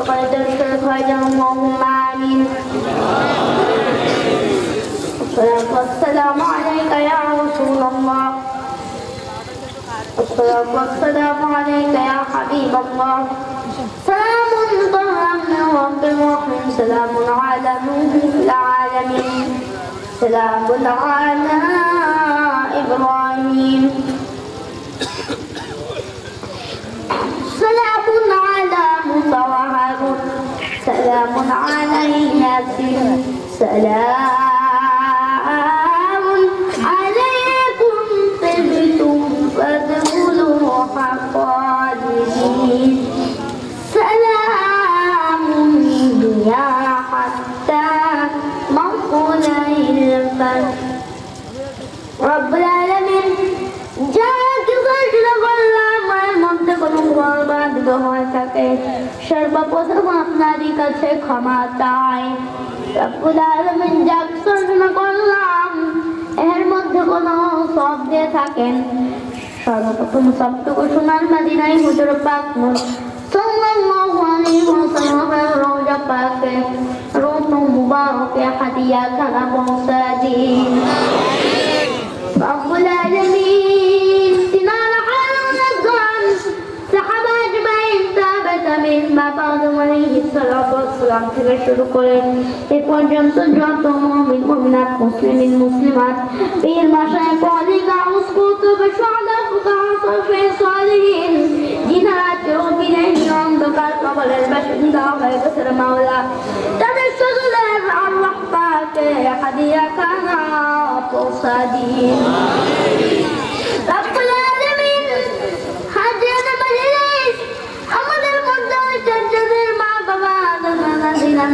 وقدرت خرجهم وهم عالم الصلاة والسلام عليك يا رسول الله الصلاة والسلام عليك يا حبيب الله سلام ظهر من رب الرحيم سلام على نوح العالمين سلام على إبراهيم سلام سرهد سلام علينا. سلام. সর্বপ্রথম আপনারই কাছে ক্ষমা চাই। রব্বুল আলামিন যা কিছু করলাম এর মধ্যে কোনো সব দিয়ে থাকেন। সর্বপ্রথম সবটুকু সোনার মাদিনাই হুজুর পাক সাল্লাল্লাহু আলাইহি ওয়াসাল্লামের রওজা পাকে। রূহ মুবারকে হাদিয়া খানা পৌঁছা দিন। ইসলাম থেকে শুরু করে এ পর্যন্ত যত মমিন মমিনাত মুসলিমিন মুসলিমাত পীর মাসায় কলিগা উস্কুল তবে সদা ফুকাহ সফে সলিহীন জিনারা কেউ বিনাহী অন্ধকার কবলের বাসিন্দা হয়ে গেছে মাওলা তাদের সকলের আল্লাহ পাকে হাদিয়া কানা পৌঁছা দিন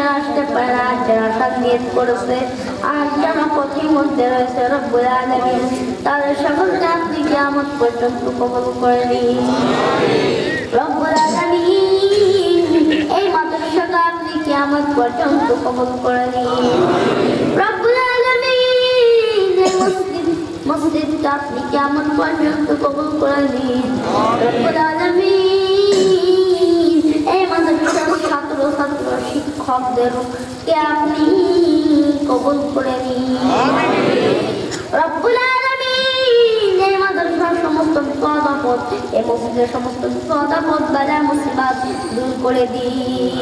আসতে পারে যারা করেছে আর যারা মধ্যে রয়েছে তাদের আপনি কিয়ামত পর্যন্ত কবুল করে নিন। রব্বুল এই পর্যন্ত কবুল করে নিন। রব্বুল আপনি কিয়ামত পর্যন্ত কবুল করে নিন। রব্বুল কে আপনি? কবুল করে নিন। রব্বুল আলামিন, এই সমস্ত বিপদ আপদ এই মসজিদের সমস্ত বিপদ আপদ মুসিবত দূর করে দিন।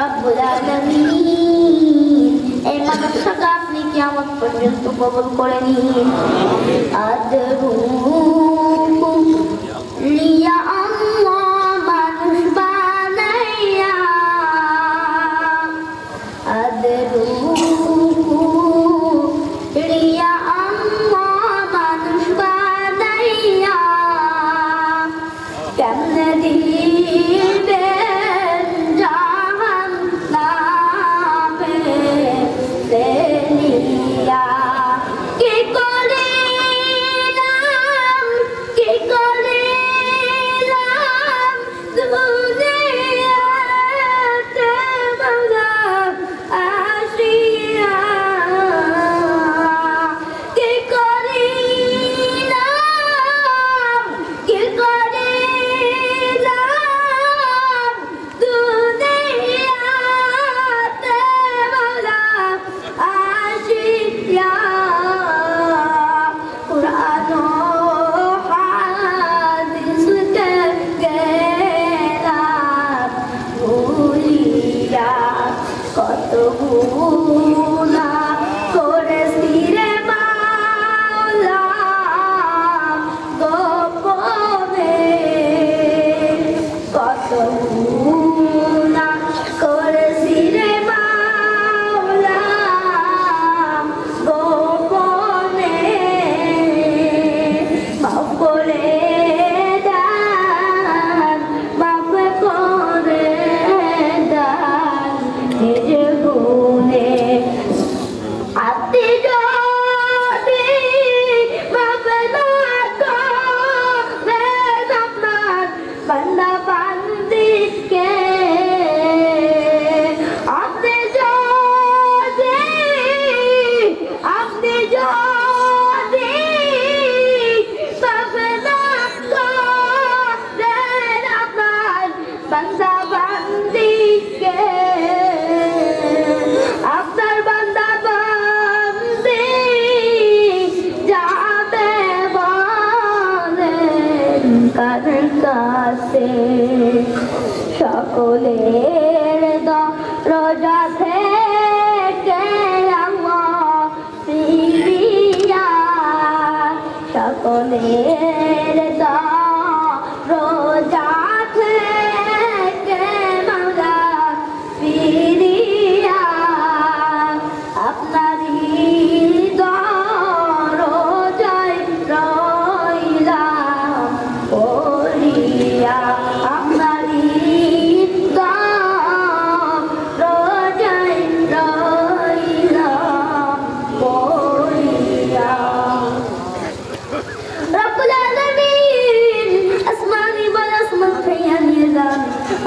রব্বুল আলামিন, এই মাদ্রাসাটা আপনি কিয়ামত পর্যন্ত কবুল করে নিন। আদরু কেমনে দিবেন Senhor.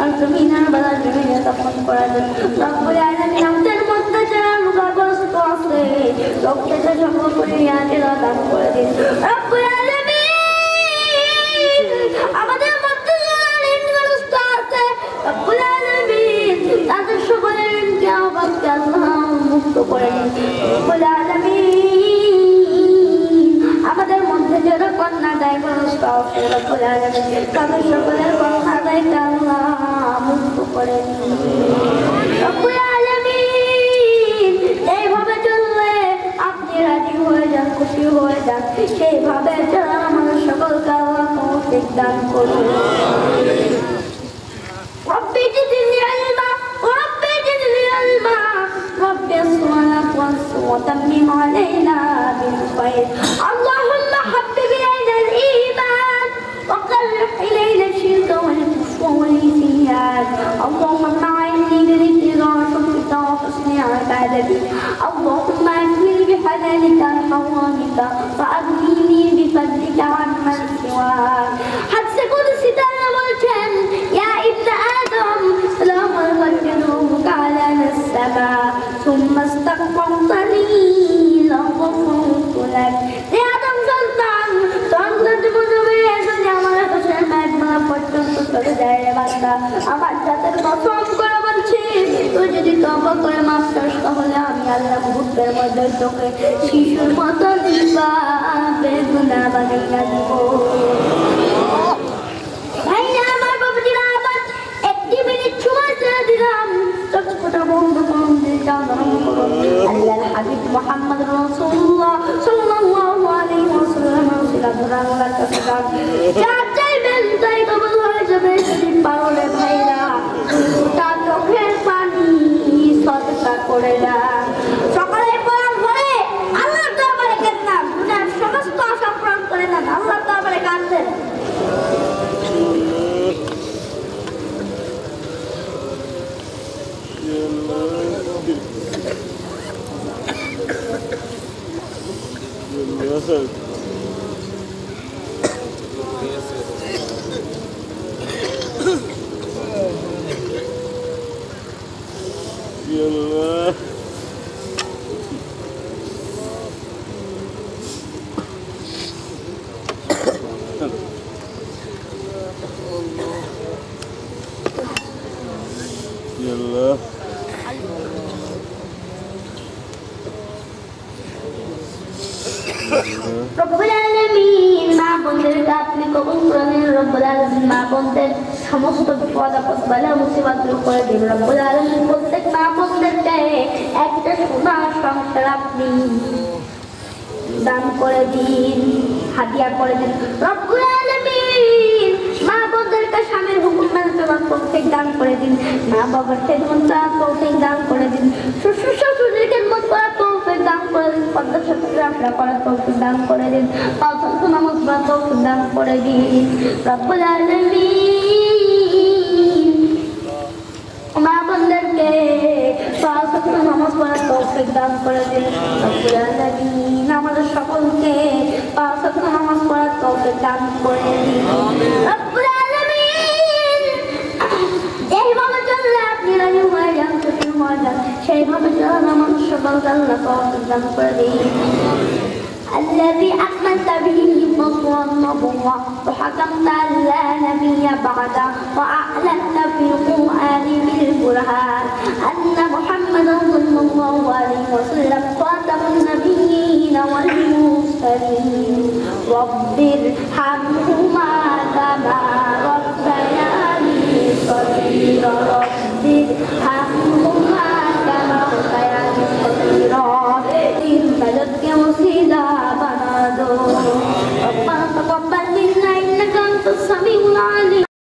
যান আর জমিনের বেলা তখন করা যান রব্বুল আমাদের মধ্যে যারা আছে রক্তটা জমা করে ইয়াদেরা দান করে দিন আমাদের তাদের সকলের ঋণকে অভাবকে আল্লাহ মুক্ত করে দিন রব্বুল আলামিন আমাদের মধ্যে যারা কন্যা দায়গ্রস্ত আছে রব্বুল আলামিন তাদের সকলের কন্যা দায়কে আল্লাহ মুক্ত করে দিন রব্বুল আলামিন এইভাবে চললে আপনি রাজি হয়ে যান খুশি হয়ে যান সেইভাবে যারা আমাদের সকলকে আল্লাহ তৌফিক দান করুন ربي زدني علما ربي زدني علما ربي الصلاة وتمم علينا بالخير اللهم حبب إلينا الإيمان وكره إلينا الشرك والكفر الديار اللهم اجعلني برضا وشكرك وحسن عبادتك اللهم اكفني بحلالك حرامك واغنيني بفضلك عن من سواك. حسب الستار ملكا يا ابن آدم لما وجهك على السماء. ثم استغفرت لي. আল্লাহ মধ্যে তোকে শিশুর মতো দিবা বেগুনা বানাইয়া দিব আল্লাহর হাবিব মোহাম্মদ রাসূলুল্লাহ সাল্লাল্লাহু আলাইহি ওয়াসাল্লাম যান যা চাইবেন তাই কবুল হয়ে যাবে সেদিন পারলে ভাইরা তার চোখের পানি সদকা করে দেন ya Allah Rabbul Alamin, ma bunter kapni ko kung pranin. Rabbul Alamin, ma bunter. সমস্ত বিপদ আপদ বালা করে দিন রব্বুল প্রত্যেক মা বোনদেরকে একটা সোনার সংসার আপনি দান করে দিন, হাদিয়া করে দিন। মা স্বামীর তৌফিক দান করে দিন। মা বাবার দান করে দিন। শ্বশুর তৌফিক দান করে দিন। পদ্মা আশা করার তৌফিক দান করে দিন। পড়ার তৌফিক দান করে দিন। রব্বুল পাঁচ নামাজ দান করে আমাদের সকলকে পাঁচ নামাজ পড়ার তৌফিক দান করে দিন সেইভাবে চলার আল্লাহ তৌফিক দান করে দিন الذي أكملت به النصر والنبوة وحكمت لا نبي بعده وأعلنت في القرآن بالبرهان أن محمدا صلى الله عليه وسلم خاتم النبيين والمرسلين. رب ارحمهما